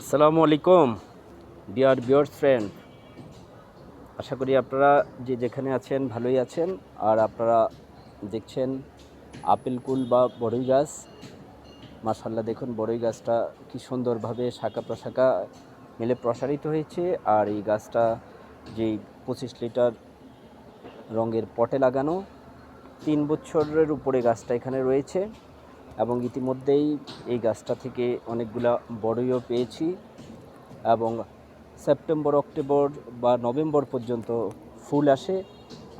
আসসালামু আলাইকুম, ডিয়ার বিয়ার্স ফ্রেন্ড। আশা করি আপনারা যে যেখানে আছেন ভালোই আছেন, আর আপনারা দেখছেন আপেল কুল বা বড়ই গাছ। মাসাল্লাহ দেখুন বড়ই গাছটা কি সুন্দরভাবে শাখা প্রশাখা মিলে প্রসারিত হয়েছে, আর এই গাছটা যেই পঁচিশ লিটার রঙের পটে লাগানো, তিন বছরের উপরে গাছটা এখানে রয়েছে। এবং ইতিমধ্যেই এই গাছটা থেকে অনেকগুলা বড়ইও পেয়েছি এবং সেপ্টেম্বর, অক্টোবর বা নভেম্বর পর্যন্ত ফুল আসে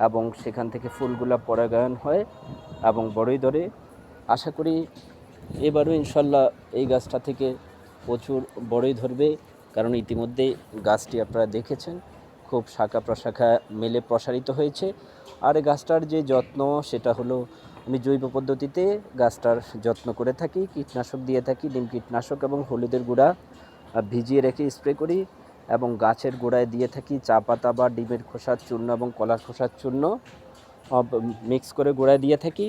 এবং সেখান থেকে ফুলগুলা পরাগায়ন হয় এবং বড়ই ধরে। আশা করি এবারও ইনশাল্লাহ এই গাছটা থেকে প্রচুর বড়ই ধরবে, কারণ ইতিমধ্যেই গাছটি আপনারা দেখেছেন, খুব শাখা প্রশাখা মেলে প্রসারিত হয়েছে। আর গাছটার যে যত্ন, সেটা হলো আমি জৈব পদ্ধতিতে গাছটার যত্ন করে থাকি, কীটনাশক দিয়ে থাকি, ডিম কীটনাশক এবং হলুদের গুঁড়া ভিজিয়ে রেখে স্প্রে করি এবং গাছের গোড়ায় দিয়ে থাকি চা পাতা বা ডিমের খোসার চূর্ণ এবং কলার খোসার চূর্ণ মিক্স করে গোড়ায় দিয়ে থাকি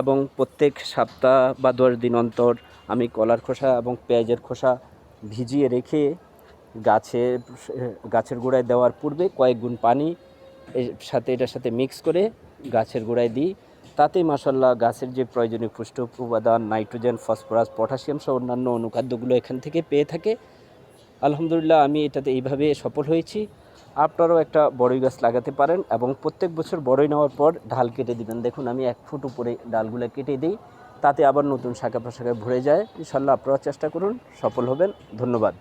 এবং প্রত্যেক সপ্তাহ বা দশ দিন অন্তর আমি কলার খোসা এবং পেঁয়াজের খোসা ভিজিয়ে রেখে গাছের গাছের গোড়ায় দেওয়ার পূর্বে কয়েক গুণ পানি এর সাথে, এটার সাথে মিক্স করে গাছের গোড়ায় দিই। তাতেই মাসাল্লাহ গাছের যে প্রয়োজনীয় পুষ্ট উপাদান, নাইট্রোজেন, ফসফরাস, পটাশিয়াম সহ অন্যান্য অনুখাদ্যগুলো এখান থেকে পেয়ে থাকে। আলহামদুলিল্লাহ আমি এটাতে এইভাবে সফল হয়েছি। আপনারাও একটা বড়ই গাছ লাগাতে পারেন এবং প্রত্যেক বছর বড়ই নেওয়ার পর ঢাল কেটে দিবেন। দেখুন, আমি এক ফুট উপরে ডালগুলো কেটে দিই, তাতে আবার নতুন শাখা প্রশাখায় ভরে যায়। ইনশাল্লাহ আপনারা চেষ্টা করুন, সফল হবেন। ধন্যবাদ।